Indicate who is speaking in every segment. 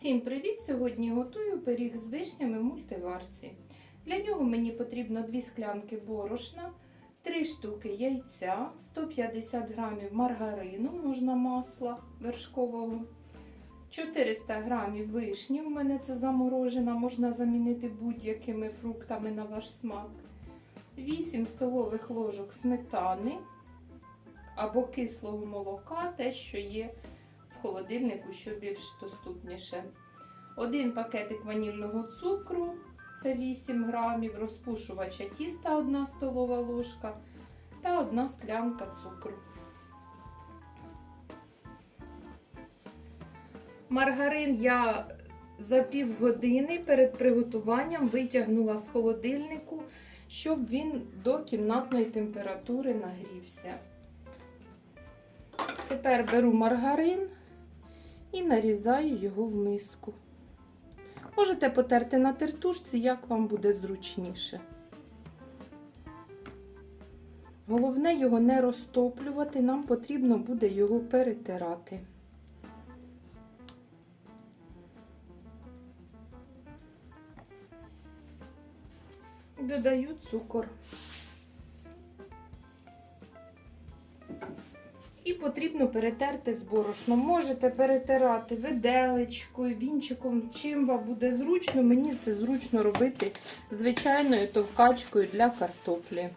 Speaker 1: Всім привіт! Сьогодні готую пиріг з вишнями в мультиварці. Для нього мені потрібно 2 склянки борошна, 3 штуки яйця, 150 грамів маргарину, можна масла вершкового, 400 грамів вишні, у мене це заморожена, можна замінити будь-якими фруктами на ваш смак, 8 столових ложок сметани або кислого молока, те, що є холодильнику, що більш доступніше. Один пакетик ванільного цукру, це 8 грамів, розпушувача тіста 1 столова ложка та 1 склянка цукру. Маргарин я за півгодини перед приготуванням витягнула з холодильнику, щоб він до кімнатної температури нагрівся. Тепер беру маргарин і нарізаю його в миску. Можете потерти на тертушці, як вам буде зручніше. Головне його не розтоплювати, нам потрібно буде його перетирати. Додаю цукор. Потрібно перетерти з борошном. Можете перетирати виделечкою, вінчиком, чим вам буде зручно. Мені це зручно робити звичайною товкачкою для картоплі.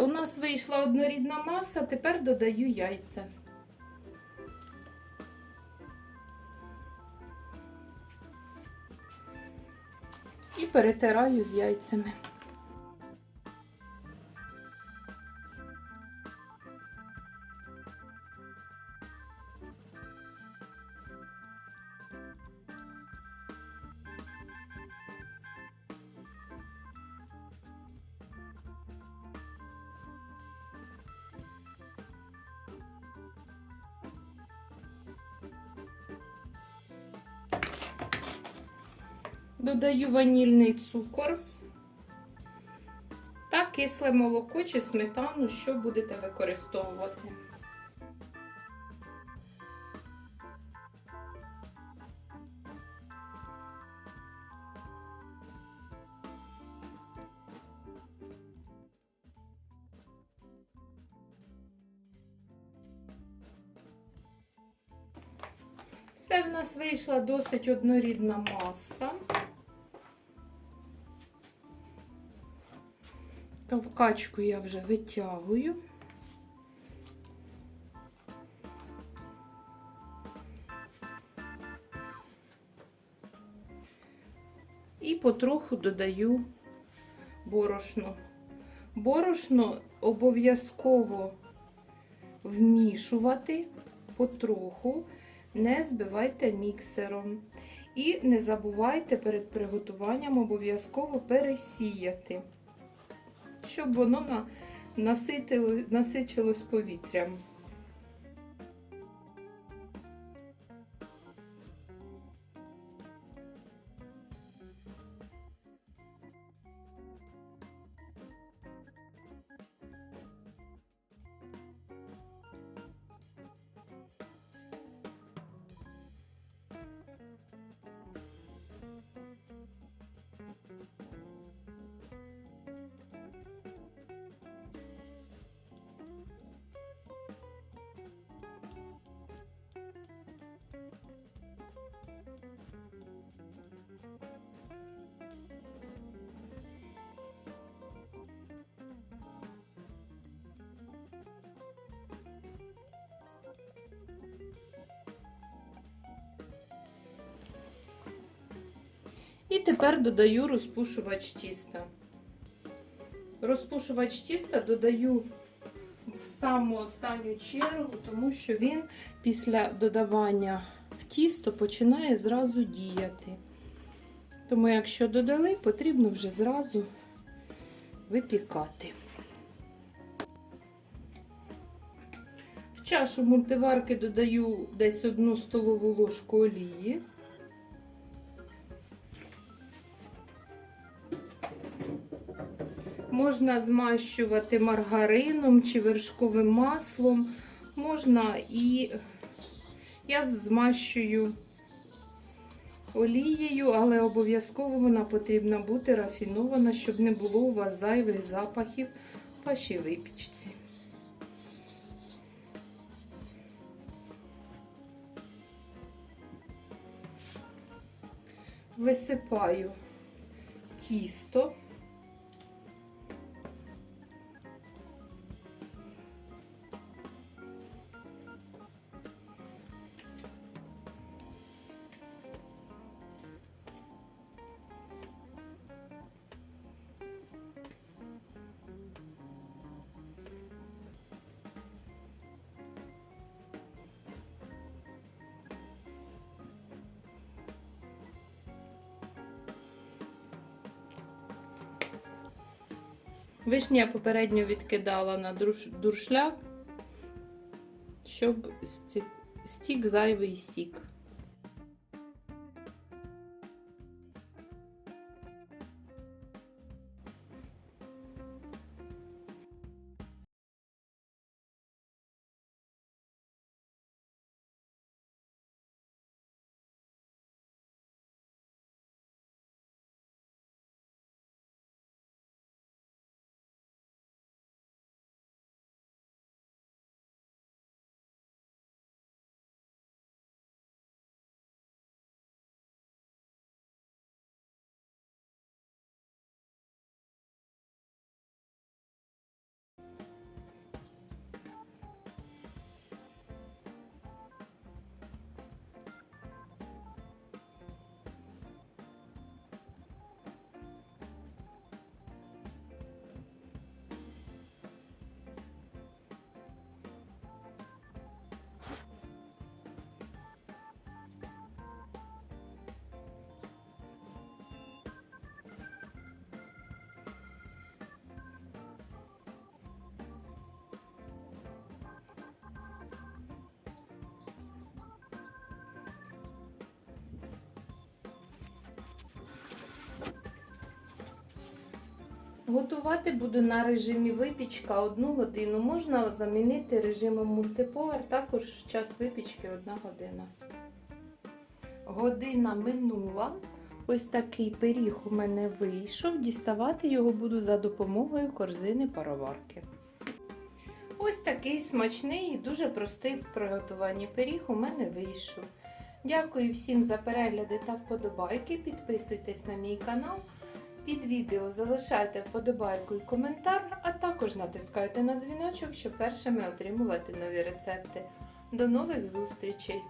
Speaker 1: У нас вийшла однорідна маса, тепер додаю яйця. І перетираю з яйцями. Додаю ванільний цукор та кисле молоко чи сметану, що будете використовувати. Все в нас вийшла досить однорідна маса. Товкачку я вже витягую. І потроху додаю борошно. Борошно обов'язково вмішувати потроху, не збивайте міксером. І не забувайте перед приготуванням обов'язково пересіяти щоб воно насичилось повітрям. І тепер додаю розпушувач тіста. Розпушувач тіста додаю в саму останню чергу, тому що він після додавання в тісто починає зразу діяти. Тому, якщо додали, потрібно вже зразу випікати. В чашу мультиварки додаю десь одну столову ложку олії. Можна змащувати маргарином чи вершковим маслом. Можна і я змащую олією, але обов'язково вона потрібна бути рафінована, щоб не було у вас зайвих запахів в вашій випічці. Висипаю тісто. Вишню я попередньо відкидала на дуршляк, щоб стік зайвий сік. Готувати буду на режимі випічка одну годину. Можна замінити режимом мультиповар, також час випічки одна година. Година минула. Ось такий пиріг у мене вийшов. Діставати його буду за допомогою корзини пароварки. Ось такий смачний і дуже простий в приготуванні пиріг у мене вийшов. Дякую всім за перегляди та вподобайки. Підписуйтесь на мій канал. Під відео залишайте вподобайку і коментар, а також натискайте на дзвіночок, щоб першими отримувати нові рецепти. До нових зустрічей!